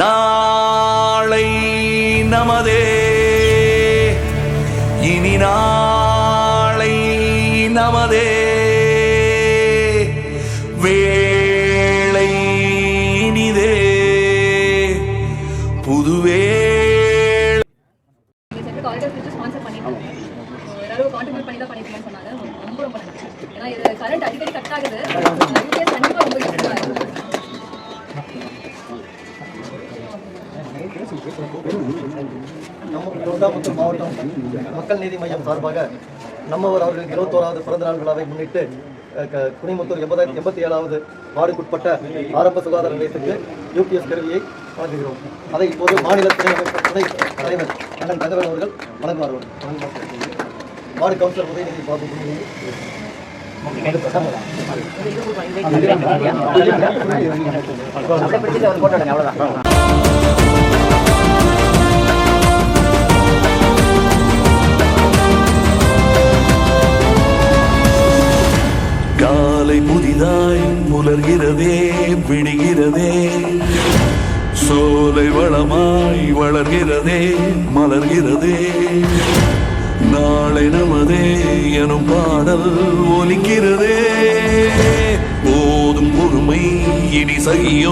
நாளை நமதே. இனி நாளை நமதே. வேளை இனிதே. புதுவே கான்ட்ரிபியூட் பண்ணி தான் பண்ணிருக்கேன்னு சொன்னாங்க. ரொம்ப ரொம்ப நன்றி. ஏன்னா இது கரண்ட் அடிக்கடி கட் ஆகுது. நம்ம தொண்டாமுத்தூர் மாவட்டம் மக்கள் நீதி மையம் சார்பாக நம்மவர் அவர்களுக்கு இருபத்தோராவது பிறந்த நாள் விழாவை முன்னிட்டு குனிமுத்தூர் எண்பதாயிரத்தி எண்பத்தி ஏழாவது வார்டுக்குட்பட்ட ஆரம்ப சுகாதார நிலையத்துக்கு யூபிஎஸ் கருவியை வழங்குகிறோம் அதை இப்போது மாநில துணை துணை தலைவர் அண்ணன் தகவல் அவர்கள் வழங்குவார்கள் வார்டு கவுன்சிலர் உதயநிதி பாபு காலை புதிதாய் புலர்கிறதே விடுகிறதே. சோலை வளமாய் வளர்கிறதே மலர்கிறதே. நாளை நமதே எனும் பாடல் ஒலிக்கிறதே. போதும் பொறுமை இனி சகியும்